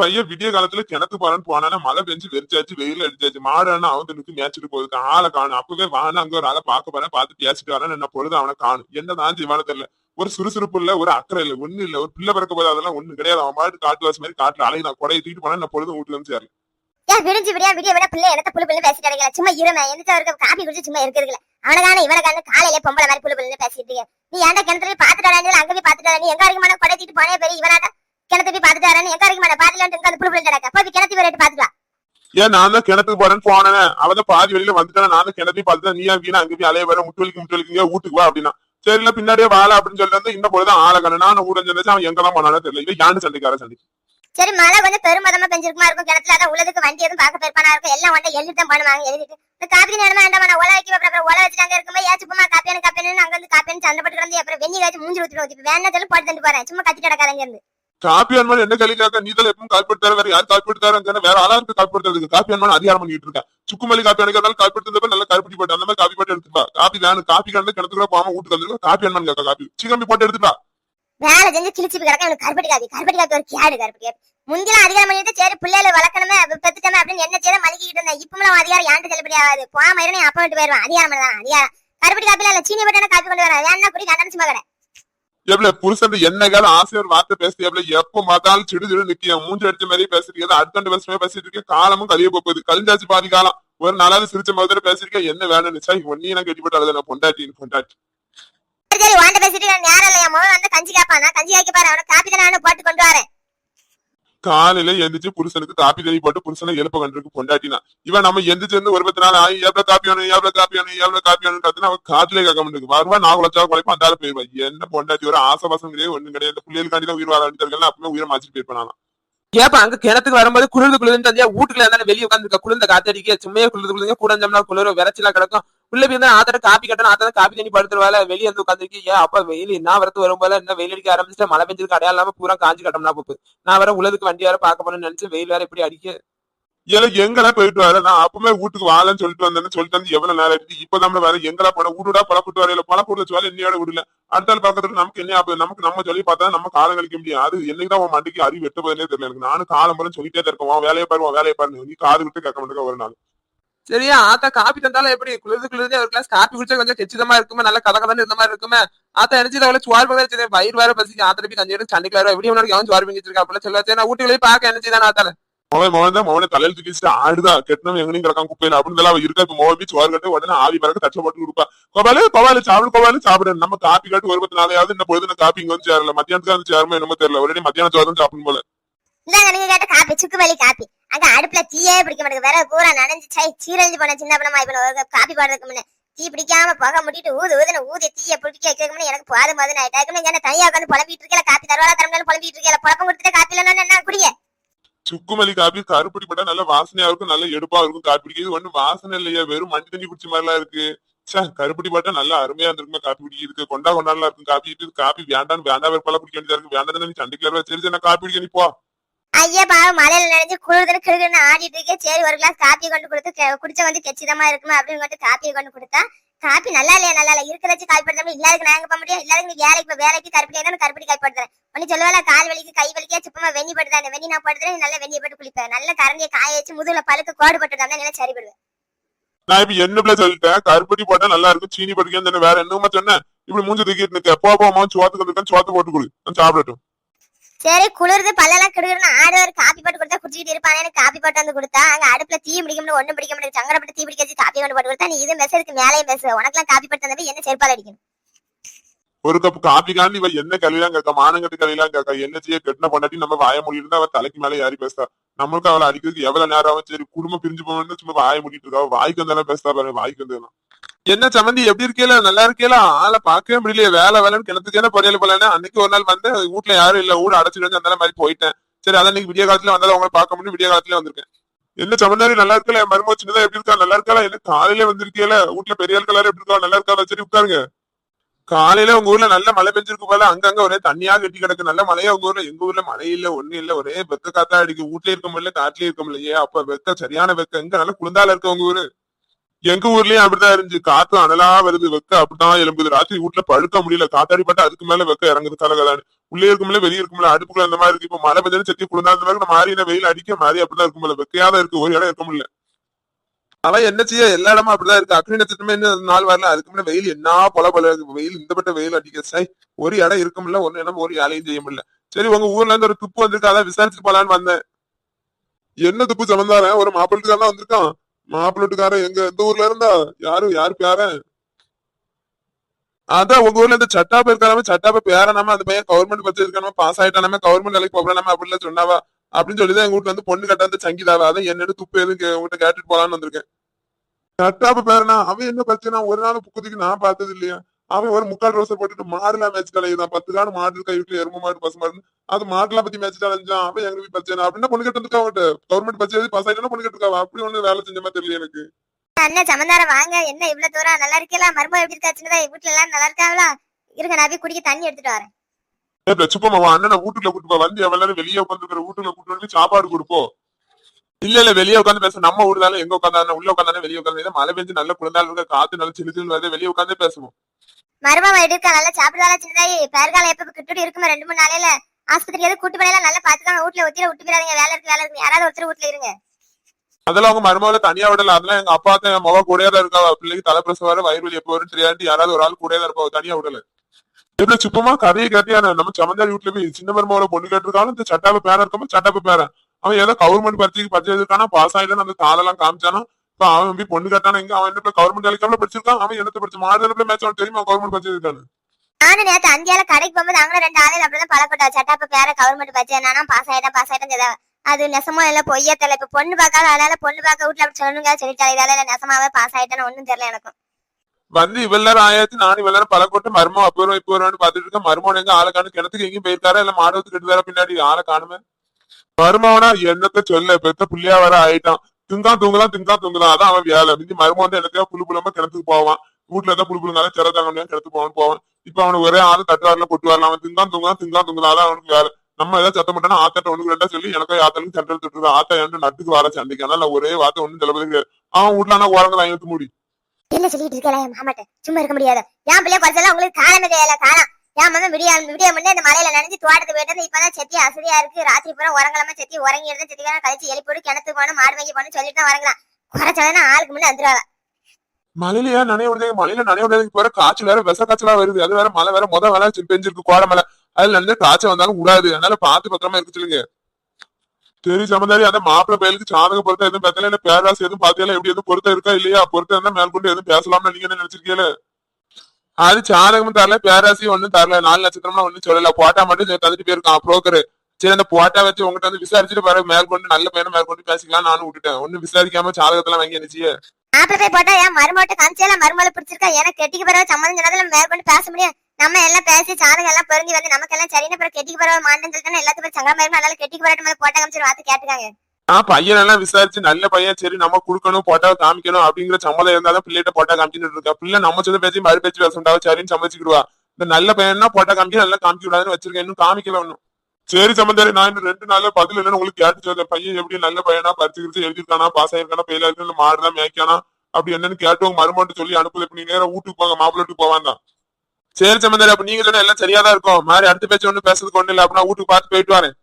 பையன் விடிய காலத்துல கிணத்து போறான்னு போனானா மழை பெஞ்சு வெறிச்சாச்சு வெயில் அடிச்சாச்சு. மாடானா அவன் நிற்கு மேய்ச்சிட்டு போகுது ஆளை காணும். அப்பவே வானா அங்க ஒரு ஆளை பார்க்க போறேன். பார்த்து பேசிட்டு வரேன். என்ன பொழுது அவனை காணும். என்னதான் ஜீவான தெரியல. ஒரு சுறுசுறுப்பு இல்ல ஒரு அக்கறை இல்ல ஒண்ணு இல்ல. ஒரு பிள்ளை பிறக்க போது அதெல்லாம் ஒண்ணு கிடையாது. அவன் பாட்டு காட்டு வாசி மாதிரி காட்டுல அலையை நான் கொடையை தூக்கிட்டு போனா என்ன பொழுது வீட்டுல சேரல. ஏன் விடிஞ்சு விடியா விடிய விட பிள்ளை. எனக்கு புல்லு புல்லு பேசிட்டு இருக்கல சும்மா இருமை எந்திரிச்சு அவருக்கு காப்பி குடிச்சு சும்மா இருக்கிறதுல அவனதானே இவனக்கான காலையில பொம்பளை மாதிரி புல்லு புல்லு பேசிட்டு நீ ஏன்டா கிணத்துல பாத்துட்டு அங்க போய் பாத்துட்டு வரேன் எங்க வரைக்கும் கொடை தூக்கிட்டு போனே பெரிய இவனாடா கிணத்து போய் பாத்துட்டு வரேன் எங்க வரைக்கும் பாத்துல அந்த புல்லு புல்லு கிடக்க. போய் கிணத்து போய் வா ஏன் நான் தான் கிணத்துக்கு போறேன்னு போனேன். அவன் பாதி வெளியில வந்துட்டான். நான் தான் கிணத்தையும் பார்த்துட்டேன் நீ வீணா? அங்க போய் அலைய வர? முட்டு வலிக்கு முட்டு வலிக்குங்க. வீட்டுக்கு வா அப்படின்னா. சரில பின்னாடியே வாழ அப்படின்னு சொல்லிட்டு வந்து இந்த பொழுது ஆளை கண்ணு நான் ஊரன் சந்திச்சு அவன் எங்க தான் போனானோ தெரியல. இவன் யாண்டு சண்டைக்கார சண்டை சரி மழை கொஞ்சம் பெருமதமா பெஞ்சிருக்குமா இருக்கும். கிணத்துல அதான் உள்ளதுக்கு வண்டி எதுவும் பார்க்க பெருப்பானா இருக்கும். எல்லாம் ஒன்றை எழுதிதான் பண்ணுவாங்க எழுதிட்டு. இந்த காப்பி நேரமா வேண்டாம் நான் வைக்க அப்புறம் உல வச்சுட்டு அங்க இருக்கும்போது ஏன் சும்மா காப்பியான காப்பியான அங்க வந்து காப்பியான சண்டை போட்டு கிடந்து அப்புறம் வெண்ணி வச்சு மூஞ்சி ஊத்திட்டு ஊத்தி வேணா சொல்லி போட்டு தண்டு போறேன். சும்மா கத்தி கிடக்காதங்க இருந்து. காப்பி அன்மான் என்ன கலி நீதல் எப்பவும் கால்பிடுத்தாரு வேற யார் காப்பி வேற ஆளா இருக்கு காப்பி எடுத்ததுக்கு காப்பி அன்மான் அதிகாரம் பண்ணிட்டு இருக்கேன் சுக்குமல்லி காப்பி அடிக்கிறதால காப்பி நல்லா கருப்பட்டி போட்டு அந்த மாதிரி காப்பி போட்டு எடுத்துப்பா காப்பி வேணும் காப்பி கலந்து கிணத்துக்குள்ள போகாம வீட்டுக்கு வந்து காப்பி அன்மான் கேட்க காப்பி. சிக்கம்பி போட்டு எடுத்துப்பா வேலை செஞ்சு கிழிச்சு கிடக்க? எனக்கு கருப்பட்டி காப்பி. கருப்பட்டி காப்பி ஒரு கேடு கருப்பட்டி காப்பி. முந்திலாம் அதிகாரம் பண்ணிட்டு சரி பிள்ளைகளை வளர்க்கணுமே பெத்துட்டமே அப்படின்னு என்ன செய்ய மலிக்கிட்டு இருந்தேன் இப்பவும் அதிகாரம் யாண்டு செல்லுபடி ஆகாது. போகாம இருந்தேன் அப்பா விட்டு போயிருவேன். அதிகாரம் தான் அதிகாரம். கருப்பட்டி காப்பில இல்ல. சீனி போட்டு காப்பி கொண்டு வரேன் வேணா குடி கண்டனச்சு சும்மா எவ்வளவு புருஷன் என்ன கால ஆசை ஒரு வார்த்தை பேசி எவ்வளவு எப்ப பார்த்தாலும் சிடு சிடு நிக்க மூஞ்சி அடிச்ச மாதிரி பேசிருக்கேன் அடுத்த வருஷமே பேசிட்டு இருக்கேன் காலமும் கழிய போகுது. கழிஞ்சாச்சு பாதி காலம். ஒரு நாளாவது சிரிச்ச மாதிரி பேசிருக்கேன் என்ன வேணும்னு? சாய் ஒன்னையும் நான் கட்டிப்பட்டு அழுத நான் பொண்டாட்டின்னு பொண்டாட்டி. சரி வாண்ட பேசிட்டு நான் நேரம் இல்லையா? முதல்ல வந்து கஞ்சி கேப்பான் கஞ்சி வைக்க பாரு. அவனை காப்பி தானே போட்டு கொண்டு வரேன். காலையில எந்திரிச்சு புருஷனுக்கு காப்பி தண்ணி போட்டு புருஷனை எழுப்ப கண்டிருக்கு பொண்டாட்டினா. இவன் நம்ம எந்திரிச்சு வந்து ஒரு பத்து நாள் ஆகி எவ்வளவு காப்பி வேணும் எவ்வளவு காப்பி வேணும் எவ்வளவு காப்பி வேணும் கத்துனா அவன் காத்துல கேட்க மாட்டேங்குது. வருவா நான் குளச்சா குழைப்பா அந்த ஆளு போயிருவா. என்ன பொண்டாட்டி ஒரு ஆசவாசம் கிடையாது ஒண்ணும் கிடையாது. இந்த பிள்ளைகளுக்காண்டி தான் உயிர் வாழ வேண்டியது அப்பவே உயிரை மாச்சிட்டு போயிருப்பேன் ஏப்பா அங்க கிணத்துக்கு வரும்போது குளிர்ந்து குளிர்ந்து தந்தியா வீட்டுல இருந்தாலும் வெளியே உட்காந்துருக்க குளிர்ந்த காத்தடிக்க சும்மையே குளிர்ந்து குளிர்ந்து கூட குளிர விரைச்சலா கிடக்கும். உள்ள போய் தான் ஆத்தர காப்பி கட்டணும் ஆத்தர காப்பி தண்ணி படுத்துருவால வெளியே வந்து உட்காந்துருக்கு ஏன் அப்ப வெயில் என்ன வரத்து வரும் போல? என்ன வெயில் அடிக்க ஆரம்பிச்சுட்டு? மழை பெஞ்சதுக்கு அடையாள இல்லாம பூரா காஞ்சி கட்டம்னா போப்பு. நான் வர உலகத்துக்கு வண்டி வேற பாக்க போறேன்னு நினைச்சு வெயில் வேற எப்படி அடிக்க. ஏல எங்கெல்லாம் போயிட்டு வர? நான் அப்பவே வீட்டுக்கு வாழன்னு சொல்லிட்டு வந்தேன்னு சொல்லிட்டு வந்து எவ்வளவு நேரம் ஆயிடுச்சு? நம்ம வேற எங்கெல்லா போன? வீடுடா பழப்பிட்டு வரையில. பழப்பூர்ல வச்சு என்னையோட விடல. அடுத்த பக்கத்துல நமக்கு என்ன ஆகுது நமக்கு நம்ம சொல்லி பார்த்தா நம்ம காலம் கழிக்க முடியும் அது என்னைக்குதான் உன் மண்டிக்கு அறிவு வெட்ட போதுனே தெரியல எனக்கு. நானும் காலம் போல சொல்லிட்டே தான் இருக்கேன். உன் வேலையை பாரு உன் வேலையை பாரு நீ காது விட்டு கேட்க மாட்டேங்க ஒரு நாள். சரியா? ஆத்தா காப்பி தந்தாலும் எப்படி? குளிர்ந்து குளிர்ந்து ஒரு கிளாஸ் காப்பி குடிச்சா கொஞ்சம் கச்சிதமா இருக்குமே நல்ல கதை கதை இருந்த மாதிரி இருக்குமே. ஆத்தா நினைச்சு அவளை சுவார் பக்கம் வச்சு வயிறு வேற பசிக்கு. ஆத்திர போய் கஞ்சி சண்டைக்கு வேற எப்படி உனக்கு அவன் சுவார் பிங்கிட்டு இருக்கா? அப்படி சொல்ல நான் ஊட்டி போய் பார்க்க நினைச்சுதான் ஆத்தால மோவன் மோவன் தான் மோவனை தலையில தூக்கிட்டு ஆடுதா? கெட்டணும் எங்கனையும் கிடக்கான் குப்பையில. அப்படின்னு எல்லாம் இருக்கா? இப்ப மோவன் போய் சோறு கட்டு உடனே ஆவி பறக்க தச்ச போட்டு கொடுப்பா. கோபாலு கோபாலு சாப்பிடு கோபாலு சாப்பிடு. நம்ம காப்பி காட்டு ஒரு பத்து நாளையாவது இந்த பொழுது காப்பி இங்க வந்து சேரல. மத்தியானத்துக்கு வந்து சேருமோ என்னமோ தெரியல. ஒரே மத்தியானம் சோறு தான் சாப்பிடும் போல. இந்தாங்க நீங்க கேட்ட காப்பி சுக்கு வலி காப்பி அங்க அடுப்புல தீயே பிடிக்க மாட்டேங்குது. வேற பூரா நனைஞ்சு சை சீரழிஞ்சு போன சின்ன பணமா இப்ப காப்பி போடுறதுக்கு முன்னே. தீ பிடிக்காம புகை முடிட்டு ஊது ஊதுன ஊதி தீய பிடிக்க வைக்கிறதுக்கு முன்ன எனக்கு போதும் போதும் ஆயிட்டாக்கும் என்ன தனியா உட்காந்து புலம்பிட்டு இருக்கல காப்பி தருவாரா தரம்னாலும் புலம்பிட்டு இருக்கல புழப்பம் கொடுத்துட்டு காப்பி இல்லைன்னா என்ன குடிய சுக்குமல்லி காப்பி கருப்படி பட்டா நல்ல வாசனையா இருக்கும் நல்ல எடுப்பா இருக்கும் காப்பி பிடிக்கிறது ஒண்ணு வாசனை இல்லையா வெறும் மண்டி தண்ணி குடிச்ச மாதிரி எல்லாம் இருக்கு. சே கருப்படி பாட்டா நல்லா அருமையா இருந்திருக்குமா காப்பி குடிக்கிறதுக்கு கொண்டா கொண்டாடலாம் இருக்கும் காப்பி இது காப்பி வேண்டாம் வேண்டாம் வெறுப்பால குடிக்க வேண்டியதா இருக்கு. வேண்டாம் நீ சண்டைக்கு வர சரி நான் காப்பி குடிக்க நீ போ. ஐயா பாவம் மலையில நினைச்சு குளிர்துன்னு கிழுகுன்னு ஆடிட்டு இருக்கே. சரி ஒரு கிளாஸ் காப்பி கொண்டு கொடுத்து குடிச்ச வந்து கெச்சிதமா இருக்குமா அப்படின்னு கொண்டு காப்பியை கொண்டு கொடுத்தா காப்பி நல்லா இல்லையா நல்லா இல்ல இருக்கிற வச்சு காப்பி படுத்தாம இல்லாதுக்கு நாங்க போக முடியும்? இல்லாததுக்கு நீ வேலைக்கு வேலைக்கு கருப்படி தான் கருப்படி காய்ப்படுத்துறேன் ஒன்னு சொல்லுவால கால் வலிக்கு கை வலிக்கா சுப்பமா வெண்ணி படுதா வெண்ணி நான் படுத்துறேன் நல்லா வெண்ணி போட்டு குளிப்பேன். நல்ல கரண்டியை காய வச்சு முதுகுல பழுக்க கோடு பட்டுதான் நல்லா சரிபடுவேன் நான் இப்ப என்ன பிள்ளை சொல்லிட்டேன்? கருப்படி போட்டா நல்லா இருக்கும். சீனி படிக்கன்னு வேற என்னமா சொன்னேன்? இப்படி மூஞ்சி தூக்கிட்டு நிக்க. போமா சோத்துக்கு வந்துருக்கேன் சோத்து போட்டு கொடு. நான் சாப்பிடட்டும். சரி குளிர்ந்து பல்லெல்லாம் கிடுகிடுன்னு ஆடு ஒரு காப்பி போட்டு கொடுத்தா குடிச்சிட்டு இருப்பானே எனக்கு காப்பி போட்டு வந்து கொடுத்தா அங்க அடுப்புல தீ பிடிக்கணும் ஒண்ணும் பிடிக்க முடியாது சங்கடப்பட்டு தீ பிடிக்க வச்சு காப்பி கொண்டு போட்டு கொடுத்தா நீ இது மெசேஜ்க்கு மேலேயும் பேசு உனக்கெல்லாம் காப்பி போட்டு தந்தது என்ன செருப்பால் அடிக்கணும்? ஒரு கப் காப்பி காண்டி இவ என்ன கழிலாம் கேட்க? மானங்கட்டு கழிலாம் கேட்க? என்ன செய்ய கெட்டின பண்ணாட்டி நம்ம வாய முடியிருந்தா அவ தலைக்கு மேல யாரி பேசுறா. நம்மளுக்கு அவளை அடிக்கிறதுக்கு எவ்வளவு நேரம் ஆகும்? சரி குடும்பம் பிரிஞ்சு போகணும்னு சும்மா வாய முடிட்டு இருக்கா. அவ வாய்க்கு வந்தாலும் பேசுறா பாருங்க வாய்க்கு வந்தா என்ன சம்மந்தி எப்படி இருக்கீல? நல்லா இருக்கீல ஆள பார்க்கவே முடியல வேலை வேலைன்னு கிணத்துக்கே பொரியல் போலன்னு அன்னைக்கு ஒரு நாள் வந்து வீட்டுல யாரும் இல்ல. ஊட அடைச்சிட்டு வந்து அந்த மாதிரி போயிட்டேன். சரி அதான் இன்னைக்கு விடிய காலத்துல வந்தாலும் உங்களை பார்க்க முடியும். விடிய காலத்துல வந்திருக்கேன். என்ன சமந்தாரி நல்லா இருக்கல? என் மருமக சின்னதா எப்படி இருக்கா? நல்லா இருக்கா என்ன காலையில வந்திருக்கீல? வீட்டுல பெரிய ஆட்கள் எப்படி இருக்கா நல்லா இருக்கா சரி உட்காருங்க. காலையில உங்க ஊர்ல நல்ல மழை பெஞ்சிருக்கு போல. அங்கங்க ஒரே தண்ணியா கட்டி கிடக்கு. நல்ல மழையா உங்க ஊர்ல? எங்க ஊர்ல மழை இல்ல ஒண்ணு இல்ல. ஒரே வெக்க காத்தா அடிக்கு வீட்லயே இருக்க முடியல காட்டுலயே இருக்க முடியலையே. அப்ப வெக்க சரியான வெக்க. எங்க நல்ல குளிர்ந்தால இருக்க உங்க ஊரு? எங்க ஊர்லயும் அப்படிதான் இருந்துச்சு. காத்து அனலா வருது வெக்க அப்படிதான் எலும்புது ராத்திரி வீட்டுல படுக்க முடியல. காத்தாடி பட்டா அதுக்கு மேல வெக்க இறங்குது கலகதான்னு உள்ளே இருக்கும்ல வெளியே இருக்கும்ல அடுப்புக்குள்ள அந்த மாதிரி இருக்கு. இப்ப மழை பெஞ்சாலும் செத்தி குளிர்ந்தா அந்த மாதிரி மாறின வெயில் அடிக்க மாறி அப்படிதான் இருக்கும்ல வெக்கையாதான் இருக்கு. ஒரு இடம் இருக்க முடியல. அவன் என்ன செய்ய? எல்லா இடமும் அப்படிதான் இருக்கு. அக்னி நட்சத்திரமே இன்னும் நாள் வரல. அதுக்கு மேல வெயில் என்ன பொல பொல இருக்கு. வெயில் இந்த பட்ட வெயில் அடிக்க சை ஒரு இடம் இருக்க முடியல. ஒன்னு இடம் ஒரு வேலையும் செய்ய முடியல. சரி உங்க ஊர்ல இருந்து ஒரு துப்பு வந்திருக்கு? அதான் விசாரிச்சுட்டு போலான்னு வந்தேன். என்ன துப்பு சமந்தாரன் ஒரு மாப்பிள்ளைக்காரன் வந்திருக்கான். மாப்பிள்ளைக்காரன் எங்க? எந்த ஊர்ல இருந்தா? யாரு? யாரு பேரன்? அதான் உங்க ஊர்ல இந்த சட்டாப்பு இருக்காம சட்டாப்பு பேரனாம அந்த பையன் கவர்மெண்ட் பச்சு இருக்கணும் பாஸ் ஆயிட்டானாம கவர்மெண்ட் வேலைக்கு போகலாம அப்படிலாம் சொன்னாவா? அப்படின்னு சொல்லிதான் எங்க வீட்டுல வந்து பொண்ணு கட்ட வந்து சங்கிதாவா? அதான் என்னோட துப்பு எதுவும் உங்ககிட்ட கேட்டுட்டு போலான்னு வந்திருக்கேன். சட்டாப்பு பேரனா? அவன் என்ன பிரச்சனை? ஒரு நாள் புக்குதிக்கு நான் பார்த்தது இல்லையா. அவன் ஒரு முக்கால் ரோசை போட்டுட்டு மாடுலாம் மேட்ச் கலையுதான் பத்து காடு மாடு இருக்கா வீட்டுல எரும மாடு பசு மாடு அது மாடுலாம் பத்தி மேட்ச் அலைஞ்சான் அவன் எங்க வீட்டு பிரச்சனை அப்படின்னா பொண்ணு கட்டு இருக்கா அவன்கிட்ட. கவர்மெண்ட் பச்சு பாஸ் ஆயிட்டானா பொண்ணு கட்டுருக்கா அப்படி ஒண்ணு வேலை செஞ்ச மாதிரி தெரியல எனக்கு. அண்ணன் சமந்தாரம் வாங்க. என்ன இவ்வளவு தூரம்? நல்லா இருக்கீங்களா மருமக எப்படி இருக்கா? சின்னதா? வீட்டுல எல்லாரும் நல்லா இருக்காங்களா? இருங்க நான் போய் குடிக்க தண்ணி எடுத்துட்டு வரேன். ஏ சுப்பமா அண்ணனை வீட்டுல கூட்டு வந்து எவ்வளவு வெளியே உட்காந்துருக்கிற வீட்டுல கூட்டு வந்து சாப்பாடு கொடுப்போம் இல்ல இல்ல வெளியே உட்காந்து பேச. நம்ம ஊர் தானே எங்க உட்காந்தானே உள்ள உட்காந்தானே வெளியே உட்காந்து மழை பெஞ்சு நல்ல குளிர்ந்தாலும் இருக்க காத்து நல்ல சிலு சிலு வருது வெளியே உட்காந்தே பேசுவோம். மருமக எப்படி இருக்கா நல்லா சாப்பிடுறாளா சின்னதாயி? பேர்காலம் எப்ப கிட்டு இருக்குமா ரெண்டு மூணு நாளையில? ஆஸ்பத்திரி எதுவும் கூட்டு போயெல்லாம் நல்லா பாத்துக்காங்க வீட்டுல ஒத்தியில விட்டு போயிடாதீங்க வேலை இருக்கு வேலை இருக்கு. யாராவது ஒருத்தர் வீட்டுல இருங்க. அதெல்லாம் அவங்க மருமகளை தனியா விடல. அதெல்லாம் எங்க அப்பா தான் மகா கூடயே தான் இருக்கா. பிள்ளைக்கு தலைப்பிரசவம் வர வயிறு வலி எப்போ வரும் தெரியாது யாராவது ஒரு ஆள் கூடயே தான் இருப்பா. தனியா விடல. இப்படி சுப்பமா கதையை கதையா நம்ம சமந்தாரி வீட்டுல போய் சின்ன மருமகளை பொண்ணு கேட்டிருக்காலும் இந்த சட்டாப்ப பேரன் இருக்கமா? சட்டாப்ப பேரன் அவன் ஏதோ கவர்மெண்ட் பரீட்சைக்கு படிச்சிருக்கானா பாஸ் ஆயிட்டு அந்த தாளெல்லாம் காமிச்சானா? இப்ப அவன் போய் பொண்ணு கேட்டானா இங்க அவன் என்ன கவர்மெண்ட் வேலைக்கு படிச்சிருக்கான்? அவன் என்னத்த படிச்சு மாநில மேட்ச் அவன் தெரியுமா? கவர்மெண்ட் படிச்சிருக்கான்னு நானும் நேத்து அந்தியால கடைக்கு போகும்போது அங்க ரெண்டு ஆளு அப்படிதான் பழக்கட்டா சட்டாப்ப பேர கவர்மெண்ட் பச்சை நானும் பாஸ் ஆயிட்டேன் பாஸ் ஆயிட்டேன் அது நெசமா இல்ல பொய்யா தெரியல. இப்ப பொண்ணு பார்க்காத அதனால பொண்ணு பார்க்க வீட்டுல அப்படி சொல்லணுங்க சொல்லிட்டாலே இதால நெசமாவே பாஸ் ஆயிட்டேன்னு ஒண்ணும் தெரியல எனக்கும் வந்து இவ்வளவு ஆயாச்சு நானும் இவ்வளவு பழக்கோட்டு மருமம் அப்போ இப்போ வரும்னு பாத்துட்டு இருக்கேன். மருமன் எங்க ஆளை காணும்? கிணத்துக்கு எங்கேயும் போயிருக்காரா? இல்ல மாடவத்து கட்டுதாரா பின்னாடி? ஆளை காணுமே. மருமவனா என்னத்த சொல்ல? பெத்த புள்ளியா வர ஆயிட்டான். திங்கா தூங்கலாம் திங்கா தூங்கலாம் அதான் அவன் வேலை. மிஞ்சி மருமன் வந்து எனக்கு புழு புலமா கிணத்துக்கு போவான். வீட்டுல தான் புழு புழுங்கால சிற தாங்க முடியாது கிணத்துக்கு போவான் போவான். இப்ப அவனுக்கு ஒரே ஆளு தட்டுவாரில கொட்டு வரலாம் அவன் திங்கா தூங்கலாம் திங்கா தூங்கலாம் அதான் அவனுக்கு வேலை. நம்ம ஏதாவது சத்தம் பண்ணா ஆத்தாட்ட ஒண்ணு ரெண்டா சொல்லி எனக்கு ஆத்தாலும் சண்டை திட்டுறது ஆத்தா என்று நட்டுக்கு வர சண்டைக்கு. அதனால ஒரே வார்த்தை ஒண்ணும் சொல்ல கிடையாது அவன் வீட்டுல ஆனா ஓரங்கள் ஐநூத்தி மூடி. என்ன சொல்லிட்டு இருக்கல மாமாட்ட? சும்மா இருக்க முடியாது. என் பிள்ளைய குறைச்சலாம் உங்களுக்கு காலமே தெரியல காலம் என் மாமன் விடிய விடிய முன்னே இந்த மலையில நினைச்சு தோட்டத்துக்கு போயிட்டு இப்பதான் செத்தி அசதியா இருக்கு. ராத்திரி பூரா உரங்கலாம செத்தி உறங்கி இருந்தா செத்தி வேணா கழிச்சு எழுப்பி போட்டு கிணத்து போகணும் மாடு வாங்கி போகணும் சொல்லிட்டு தான் வரங்களாம் குறைச்சாதான் ஆளுக்கு முன்னே வந்துருவாங்க. மலையிலயா நனைய விடுறது மழையில நனைய விடுறதுக்கு போற காய்ச்சல் வேற விச காய்ச்சலா வருது. அது வேற மழை வேற முத வேலை பெஞ்சிருக்கு கோடை மலை. அதுல இருந்து காய்ச்சல் வந்தாலும் கூடாது. அதனால பாத்து பத்திரமா இருக்கு சொல்லுங்க. சரி சமந்தாரி அந்த மாப்பிள்ள பயலுக்கு சாதக பொருத்தம் எதுவும் பத்தல இல்ல. பேராசி எதுவும் பாத்தியால எப்படி எதுவும் பொருத்தம் இருக்கா இல்லையா? பொருத்தம் இருந்தா மேல்கொண்டு எதுவும் பேசலாம்னு நீங்க என்ன நினைச்சிருக்கீங்களே அது சாதகமும் தரல பேராசி ஒண்ணும் தரல. நாலு நட்சத்திரம்லாம் ஒண்ணும் சொல்லல. போட்டா மட்டும் தந்துட்டு போயிருக்கான் புரோக்கரு சரி அந்த போட்டா வச்சு உங்ககிட்ட வந்து விசாரிச்சுட்டு பாரு மேற்கொண்டு நல்ல பையனை மேற்கொண்டு பேசிக்கலாம் நானும் விட்டுட்டேன். ஒண்ணும் விசாரிக்காம சாதகத்தெல்லாம் வாங்கி நினைச்சியே மாப்பிள்ளை போட்டா ஏன் மருமோட்ட காமிச்சால மருமலை பிடிச்சிருக்கா? எனக்கு கெட்டிக்கு பிறகு சம்மந்தம் சொன்னதுல மேற்கொண்டு பேச முடியும் நம்ம எல்லாம் பேசி சாதகம் எல்லாம் பொருங்கி வந்து நமக்கு எல்லாம் சரின்னு பிறகு கெட்டிக்கு பிறகு மாட்டேன்னு சொல்லிட்டு எல்லாத்துக்கும் சங்கமா அதனால கெட்டிக்கு பிறகு மேல போட்டா காமிச்சு வார்த்தை கேட்டுக்காங்க. ஆஹ் பையன் எல்லாம் விசாரிச்சு நல்ல பையன் சரி நம்ம குடுக்கணும் போட்டா காமிக்கணும் அப்படிங்கிற சம்மதம் இருந்தாதான் பிள்ளைகிட்ட போட்டா காமிச்சுட்டு இருக்கா? பிள்ளை நம்ம சொல்ல பேசி மறு பேச்சு பேசுண்டா சரின்னு சம்மதிச்சுக்கிடுவா. இந்த நல்ல பையன்னா போட்டா காமிக்க நல்லா காமிக்க விடாதுன்னு வச்சிருக்கேன் இன்னும் காமிக்கல ஒண்ணும். சரி சம்பந்தாரி நான் இன்னும் ரெண்டு நாள்ல பதில் இல்லைன்னு உங்களுக்கு கேட்டு சொல்றேன். பையன் எப்படி நல்ல பையனா பரிசுக்கிட்டு எழுதிருக்கானா பாஸ் ஆயிருக்கானா பெயில இருக்கு மாடுதான் மேய்க்கானா அப்படி என்னன்னு கேட்டு உங்க மருமட்டு சொல்லி அனுப்புல இப்ப நீ நேரம் வீட்டுக்கு போங்க மாப்பிள்ளை வீட்டுக்கு போவான் தான் சரி சம்பந்தாரி அப்ப நீங்க சொன்னா எல்லாம் சரியாதான் இருக்கும். மாதிரி அடுத்த பேச்சு ஒண்ணு பேசுறதுக்கு ஒண்ணு இல்ல அப்படின்னா வீட்டுக்கு பார்த்து போயிட்டு வரேன்.